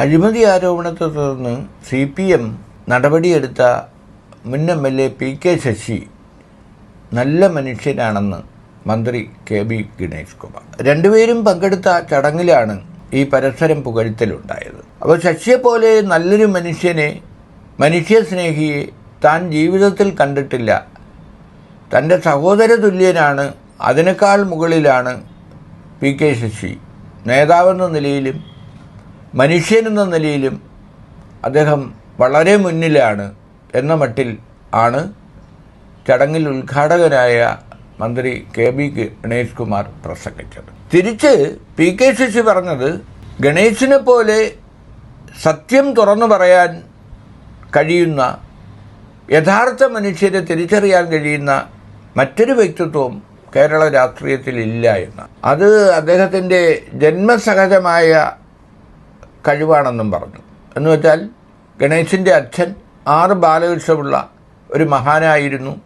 അഴിമതി ആരോപണത്തെ തുടർന്ന് സി പി എം നടപടിയെടുത്ത മുൻ M L A P K Sasi നല്ല മനുഷ്യനാണെന്ന് മന്ത്രി കെ ബി ഗണേഷ് കുമാർ. രണ്ടുപേരും പങ്കെടുത്ത ചടങ്ങിലാണ് ഈ പരസ്പരം പുകഴ്ത്തലുണ്ടായത്. അപ്പോൾ ശശിയെപ്പോലെ നല്ലൊരു മനുഷ്യനെ മനുഷ്യസ്നേഹിയെ താൻ ജീവിതത്തിൽ കണ്ടിട്ടില്ല. തന്റെ സഹോദര തുല്യനാണ്. അതിനേക്കാൾ മുകളിലാണ് പി കെ ശശി നേതാവെന്ന നിലയിലും മനുഷ്യനെന്ന നിലയിലും അദ്ദേഹം വളരെ മുന്നിലാണ് എന്ന മട്ടിൽ ആണ് ചടങ്ങിൽ ഉദ്ഘാടകനായ മന്ത്രി കെ ബി ഗണേഷ് കുമാർ പ്രസംഗിച്ചത്. തിരിച്ച് പി കെ ശശി പറഞ്ഞത് ഗണേശിനെ പോലെ സത്യം തുറന്നു പറയാൻ കഴിയുന്ന യഥാർത്ഥ മനുഷ്യരെ തിരിച്ചറിയാൻ കഴിയുന്ന മറ്റൊരു വ്യക്തിത്വം കേരള രാഷ്ട്രീയത്തിൽ ഇല്ല എന്ന്. അത് അദ്ദേഹത്തിന്റെ ജന്മസഹജമായ കഴിവാണെന്നും പറഞ്ഞു. എന്ന് വെച്ചാൽ ഗണേശിന്റെ അച്ഛൻ ആറ് ബാലകൃഷ്ണമുള്ള ഒരു മഹാനായിരുന്നു.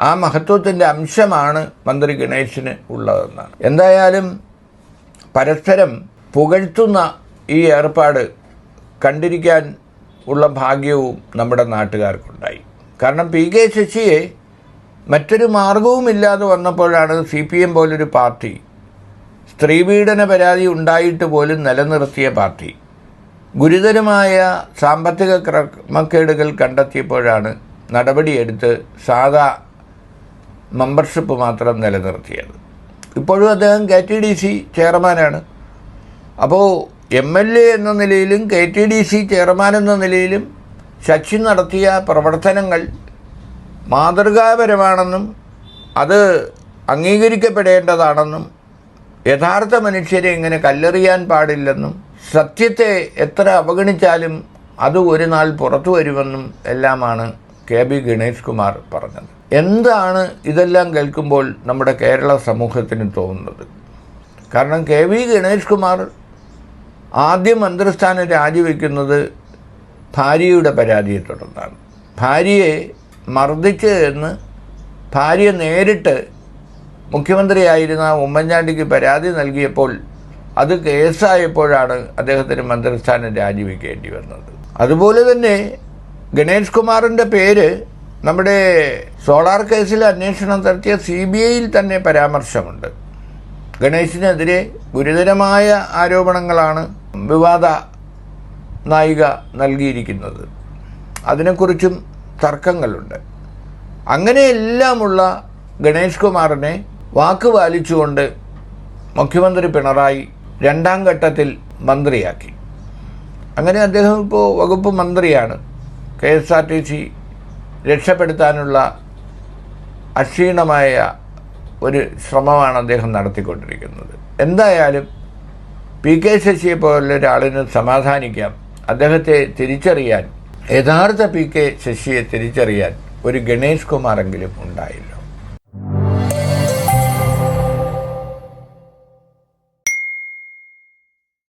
ആ മഹത്വത്തിന്റെ അംശമാണ് മന്ത്രി ഗണേശിന് ഉള്ളതെന്നാണ്. എന്തായാലും പരസ്പരം പുകഴ്ത്തുന്ന ഈ ഏർപ്പാട് കണ്ടിരിക്കാൻ ഉള്ള ഭാഗ്യവും നമ്മുടെ നാട്ടുകാർക്കുണ്ടായി. കാരണം പി കെ ശശിയെ മറ്റൊരു മാർഗവുമില്ലാതെ വന്നപ്പോഴാണ് സി പി എം പോലൊരു പാർട്ടി സ്ത്രീപീഡന പരാതി ഉണ്ടായിട്ട് പോലും നിലനിർത്തിയ പാർട്ടി. ഗുരുതരമായ സാമ്പത്തിക ക്രമക്കേടുകൾ കണ്ടെത്തിയപ്പോഴാണ് നടപടിയെടുത്ത് സാധാ മെമ്പർഷിപ്പ് മാത്രം നിലനിർത്തിയത്. ഇപ്പോഴും അദ്ദേഹം കെ ടി ഡി സി ചെയർമാനാണ്. അപ്പോൾ എം എൽ എ എന്ന നിലയിലും K T D C chairman എന്ന നിലയിലും ശശി നടത്തിയ പ്രവർത്തനങ്ങൾ മാതൃകാപരമാണെന്നും അത് അംഗീകരിക്കപ്പെടേണ്ടതാണെന്നും യഥാർത്ഥ മനുഷ്യരെ ഇങ്ങനെ കല്ലെറിയാൻ പാടില്ലെന്നും സത്യത്തെ എത്ര അവഗണിച്ചാലും അത് ഒരു നാൾ പുറത്തു വരുമെന്നും എല്ലാമാണ് കെ ബി ഗണേഷ് കുമാർ പറഞ്ഞത്. എന്താണ് ഇതെല്ലാം കേൾക്കുമ്പോൾ നമ്മുടെ കേരള സമൂഹത്തിന് തോന്നുന്നത്? കാരണം കെ വി ഗണേഷ് കുമാർ ആദ്യം മന്ത്രിസ്ഥാനം രാജിവെക്കുന്നത് ഭാര്യയുടെ പരാതിയെ തുടർന്നാണ്. ഭാര്യയെ മർദ്ദിച്ച് എന്ന് ഭാര്യ നേരിട്ട് മുഖ്യമന്ത്രിയായിരുന്ന ഉമ്മൻചാണ്ടിക്ക് പരാതി നൽകിയപ്പോൾ അത് കേസായപ്പോഴാണ് അദ്ദേഹത്തിന് മന്ത്രിസ്ഥാനം രാജിവെക്കേണ്ടി വന്നത്. അതുപോലെ തന്നെ ഗണേഷ് കുമാറിന്റെ പേര് നമ്മുടെ സോളാർ കേസിൽ അന്വേഷണം നടത്തിയ സി ബി ഐയിൽ തന്നെ പരാമർശമുണ്ട്. ഗണേശിനെതിരെ ഗുരുതരമായ ആരോപണങ്ങളാണ് വിവാദ നായിക നൽകിയിരിക്കുന്നത്. അതിനെക്കുറിച്ചും തർക്കങ്ങളുണ്ട്. അങ്ങനെയെല്ലാമുള്ള ഗണേഷ് കുമാറിനെ വാക്ക് പാലിച്ചുകൊണ്ട് മുഖ്യമന്ത്രി പിണറായി രണ്ടാം ഘട്ടത്തിൽ മന്ത്രിയാക്കി. അങ്ങനെ അദ്ദേഹം ഇപ്പോൾ വകുപ്പ് മന്ത്രിയാണ്. K S R T C രക്ഷപ്പെടുത്താനുള്ള അക്ഷീണമായ ഒരു ശ്രമമാണ് അദ്ദേഹം നടത്തിക്കൊണ്ടിരിക്കുന്നത്. എന്തായാലും പി കെ ശശിയെ പോലുള്ള ഒരാളിന് സമാധാനിക്കാം. അദ്ദേഹത്തെ തിരിച്ചറിയാൻ യഥാർത്ഥ പി കെ ശശിയെ തിരിച്ചറിയാൻ ഒരു ഗണേഷ് കുമാറെങ്കിലും ഉണ്ടായില്ല.